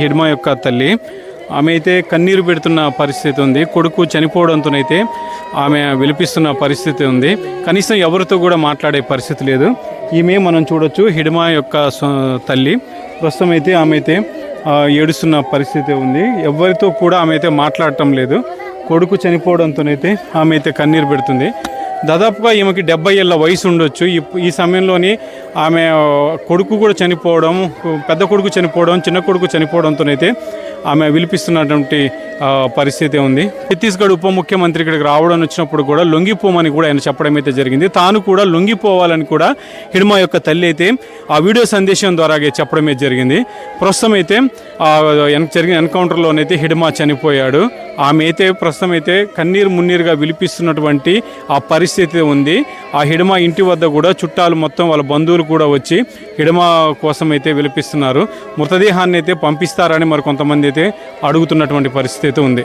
హిడ్మా యొక్క తల్లి. ఆమె అయితే కన్నీరు పెడుతున్న పరిస్థితి ఉంది. కొడుకు చనిపోవడంతోనైతే ఆమె విలిపిస్తున్న పరిస్థితి ఉంది. కనీసం ఎవరితో కూడా మాట్లాడే పరిస్థితి లేదు. ఈమె మనం చూడొచ్చు హిడ్మా యొక్క తల్లి. ప్రస్తుతం అయితే ఆమె అయితే ఏడుస్తున్న పరిస్థితి ఉంది. ఎవరితో కూడా ఆమె అయితే మాట్లాడటం లేదు. కొడుకు చనిపోవడంతోనైతే ఆమె అయితే కన్నీరు పెడుతుంది. దాదాపుగా ఈమెకి డెబ్బై ఏళ్ళ వయసు ఉండొచ్చు. ఈ సమయంలోని ఆమె కొడుకు కూడా చనిపోవడం పెద్ద కొడుకు చనిపోవడం చిన్న కొడుకు చనిపోవడంతోనైతే ఆమె విలిపిస్తున్నటువంటి పరిస్థితి ఉంది. ఛత్తీస్గఢ్ ఉప ముఖ్యమంత్రి ఇక్కడికి రావడం వచ్చినప్పుడు కూడా లొంగిపోమని కూడా ఆయన చెప్పడం అయితే జరిగింది. తాను కూడా లొంగిపోవాలని కూడా హిడ్మా యొక్క తల్లి అయితే ఆ వీడియో సందేశం ద్వారా చెప్పడం అయితే జరిగింది. ప్రస్తుతం అయితే జరిగిన ఎన్కౌంటర్లోనైతే హిడ్మా చనిపోయాడు. ఆమె అయితే ప్రస్తుతం అయితే కన్నీరు మున్నీరుగా విలిపిస్తున్నటువంటి ఆ పరిస్థితి ఉంది. ఆ హిడమ ఇంటి వద్ద కూడా చుట్టాలు మొత్తం వాళ్ళ బంధువులు కూడా వచ్చి హిడమ కోసం అయితే విలిపిస్తున్నారు. మృతదేహాన్ని అయితే పంపిస్తారని మరి కొంతమంది అయితే అడుగుతున్నటువంటి పరిస్థితి అయితే ఉంది.